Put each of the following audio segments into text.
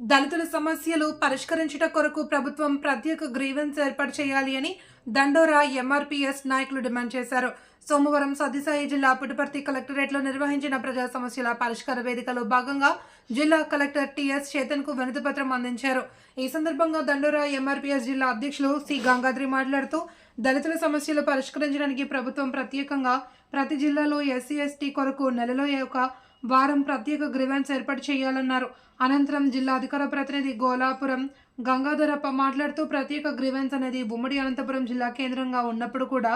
దళితుల సమస్యలు పరిష్కరించుట కొరకు ప్రభుత్వం ప్రత్యేక గ్రీవెన్స్ ఏర్పాటు చేయాలి అని దండోరా ఎంఆర్పీఎస్ నాయకులు డిమాండ్ చేశారు. సోమవారం సత్యసాయి జిల్లా పుట్టపర్తి కలెక్టరేట్లో నిర్వహించిన ప్రజా సమస్యల పరిష్కార వేదికలో భాగంగా జిల్లా కలెక్టర్ టిఎస్ చేతన్కు వినతిపత్రం అందించారు. ఈ సందర్భంగా దండోరా ఎంఆర్పీఎస్ జిల్లా అధ్యక్షులు సి గంగాద్రి మాట్లాడుతూ దళితుల సమస్యలు పరిష్కరించడానికి ప్రభుత్వం ప్రత్యేకంగా ప్రతి జిల్లాలో ఎస్సీ ఎస్టీ కొరకు నెలలో ఒక వారం ప్రత్యేక గ్రివెన్స్ ఏర్పాటు చేయాలన్నారు. అనంతరం జిల్లా అధికార ప్రతినిధి గోలాపురం గంగాధరప్ప మాట్లాడుతూ ప్రత్యేక గ్రివెన్స్ అనేది ఉమ్మడి అనంతపురం జిల్లా కేంద్రంగా ఉన్నప్పుడు కూడా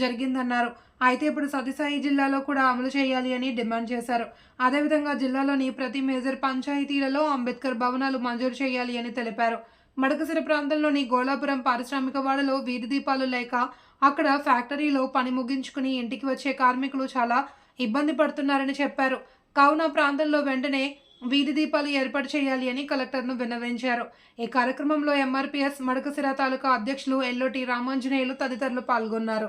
జరిగిందన్నారు. అయితే ఇప్పుడు సతీసాయి జిల్లాలో కూడా అమలు చేయాలి అని డిమాండ్ చేశారు. అదేవిధంగా జిల్లాలోని ప్రతి మేజర్ పంచాయతీలలో అంబేద్కర్ భవనాలు మంజూరు చేయాలి అని తెలిపారు. మడకసిర ప్రాంతంలోని గోలాపురం పారిశ్రామిక వాడలో వీధి దీపాలు లేక అక్కడ ఫ్యాక్టరీలో పని ముగించుకుని ఇంటికి వచ్చే కార్మికులు చాలా ఇబ్బంది పడుతున్నారని చెప్పారు. కావున ప్రాంతంలో వెంటనే వీధి దీపాలు ఏర్పాటు చేయాలి అని కలెక్టర్ను విన్నవించారు. ఈ కార్యక్రమంలో ఎంఆర్పీఎస్ మడకసిరా తాలూకా అధ్యక్షులు ఎల్లోటి రామాంజనేయులు తదితరులు పాల్గొన్నారు.